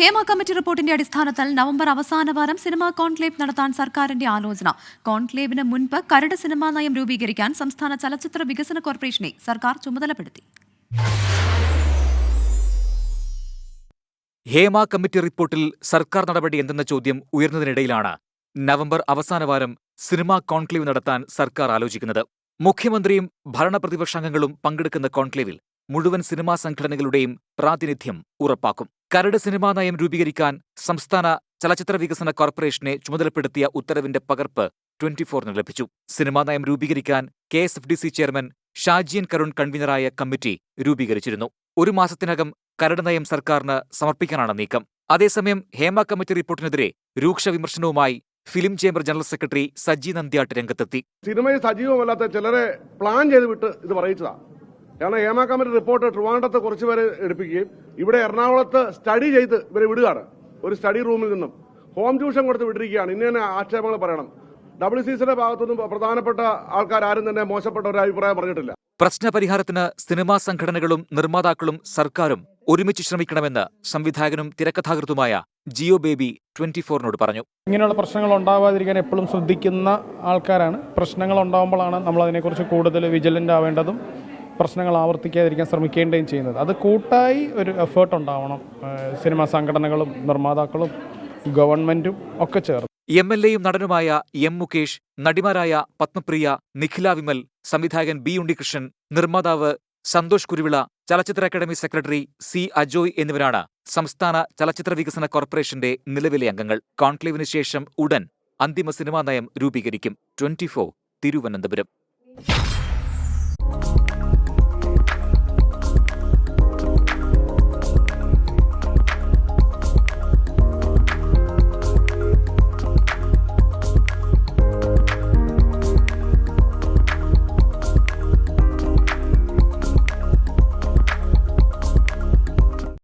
Hema committee റിപ്പോർട്ടിന്റെ അടിസ്ഥാനത്തിൽ November അവസാന വാരം സിനിമാ കോൺക്ലേവ് നടത്താൻ സർക്കാരിന്റെ ആലോചന. കോൺക്ലേവിന് മുൻപ് കരട് സിനിമാ നയം രൂപീകരിക്കാൻ സംസ്ഥാന ചലച്ചിത്ര വികസന കോർപ്പറേഷനെ സർക്കാർ ചുമതലപ്പെടുത്തി. ഹേമ കമ്മിറ്റി റിപ്പോർട്ടിൽ സർക്കാർ നടപടി എന്തെന്ന ചോദ്യം ഉയർന്നതിനിടയിലാണ് നവംബർ അവസാന വാരം സിനിമാ കോൺക്ലേവ് നടത്താൻ സർക്കാർ ആലോചിക്കുന്നത്. മുഖ്യമന്ത്രിയും ഭരണപ്രതിപക്ഷാംഗങ്ങളും പങ്കെടുക്കുന്ന കോൺക്ലേവിൽ മുഴുവൻ സിനിമാ സംഘടനകളുടെയും പ്രാതിനിധ്യം ഉറപ്പാക്കും. കരട് സിനിമാ നയം രൂപീകരിക്കാൻ സംസ്ഥാന ചലച്ചിത്ര വികസന കോർപ്പറേഷനെ ചുമതലപ്പെടുത്തിയ ഉത്തരവിന്റെ പകർപ്പ് ട്വന്റിഫോറിന് ലഭിച്ചു. സിനിമാ നയം രൂപീകരിക്കാൻ K S F D C chairman Shaji N Karun കൺവീനറായ committee രൂപീകരിച്ചിരുന്നു. ഒരു മാസത്തിനകം കരട് നയം സർക്കാരിന് സമർപ്പിക്കാനാണ് നീക്കം. അതേസമയം ഹേമ കമ്മിറ്റി റിപ്പോർട്ടിനെതിരെ രൂക്ഷ വിമർശനവുമായി film chamber general secretary Saji Nandyattu രംഗത്തെത്തി. സിനിമയിൽ സജീവമല്ലാത്ത ചിലരെ പ്ലാൻ ചെയ്ത് വിട്ട് ഇത് പറയിച്ചതാ. കാരണം ഹേമ കമ്മിറ്റി റിപ്പോർട്ട് ട്രിവാൻഡ്രത്ത് കുറച്ച് പേരെ എടുപ്പിക്കുകയും ഇവിടെ എറണാകുളത്ത് സ്റ്റഡി ചെയ്ത് ഇവരെ വിടുകയാണ്. ഒരു സ്റ്റഡി റൂമിൽ നിന്നും. ഹോം ട്യൂഷൻ കൊടുത്ത് വിട്ടിരിക്കുകയാണ്. ഇന്ന തന്നെ ആക്ഷേപങ്ങൾ പറയണം. ഡബ്ല്യു സി സിയുടെ ഭാഗത്തുനിന്നും പ്രധാനപ്പെട്ട ആൾക്കാർ ആരും തന്നെ മോശപ്പെട്ട ഒരു അഭിപ്രായം പറഞ്ഞിട്ടില്ല. പ്രശ്നപരിഹാരത്തിന് സിനിമാ സംഘടനകളും നിർമ്മാതാക്കളും സർക്കാരും ഒരുമിച്ച് ശ്രമിക്കണമെന്ന് സംവിധായകനും തിരക്കഥാകൃത്തുമായ ജിയോ ബേബി ട്വന്റി ഫോറിനോട് പറഞ്ഞു. ഇങ്ങനെയുള്ള പ്രശ്നങ്ങൾ ഉണ്ടാവാതിരിക്കാൻ എപ്പോഴും ശ്രദ്ധിക്കുന്ന ആൾക്കാരാണ്. പ്രശ്നങ്ങൾ ഉണ്ടാകുമ്പോഴാണ് നമ്മൾ അതിനെക്കുറിച്ച് കൂടുതൽ വിജിലന്റ് ആവേണ്ടതും പ്രശ്നങ്ങൾ ആവർത്തിക്കാതിരിക്കാൻ ശ്രമിക്കേണ്ടതും ചെയ്യുന്നത്. അത് കൂട്ടായി ഒരു എഫേർട്ട് ഉണ്ടാവണം. സിനിമാ സംഘടനകളും നിർമ്മാതാക്കളും ഗവൺമെന്റും ഒക്കെ ചേർന്ന്. എം എൽ എയും നടനുമായ എം മുകേഷ് നടിമാരായ പത്മപ്രിയ നിഖില വിമൽ സംവിധായകൻ ബി ഉണ്ണികൃഷ്ണൻ നിർമ്മാതാവ് സന്തോഷ് കുരുവിള ചലച്ചിത്ര അക്കാദമി സെക്രട്ടറി സി അജോയ് എന്നിവരാണ് സംസ്ഥാന ചലച്ചിത്ര വികസന കോർപ്പറേഷന്റെ നിലവിലെ അംഗങ്ങൾ. കോൺക്ലേവിന് ശേഷം ഉടൻ അന്തിമ സിനിമാ നയം രൂപീകരിക്കും. ട്വന്റി തിരുവനന്തപുരം.